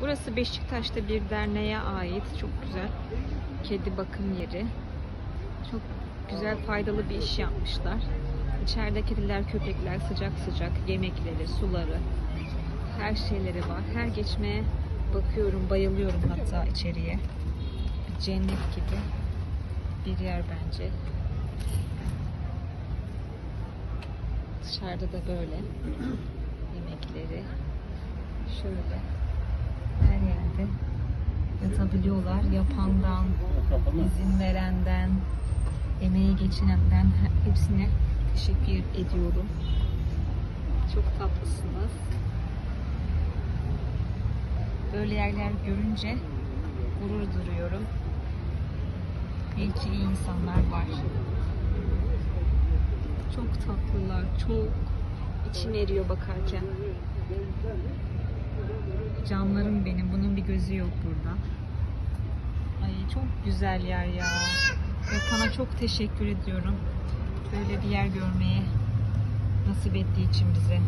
Burası Beşiktaş'ta bir derneğe ait. Çok güzel. Kedi bakım yeri. Çok güzel faydalı bir iş yapmışlar. İçeride kediler, köpekler sıcak sıcak yemekleri, suları, her şeyleri var. Her geçmeye bakıyorum, bayılıyorum hatta içeriye. Cennet gibi bir yer bence. Dışarıda da böyle yemekleri şöyle yerde yatabiliyorlar. Yapandan, izin verenden, emeği geçinenden he- hepsine teşekkür ediyorum. Çok tatlısınız. Böyle yerler görünce gurur duruyorum. İyi ki iyi insanlar var. Çok tatlılar, çok. İçim eriyor bakarken. Canlarım benim. Bunun bir gözü yok burada. Ay çok güzel yer ya. Yapan'a çok teşekkür ediyorum. Böyle bir yer görmeye nasip ettiği için bize.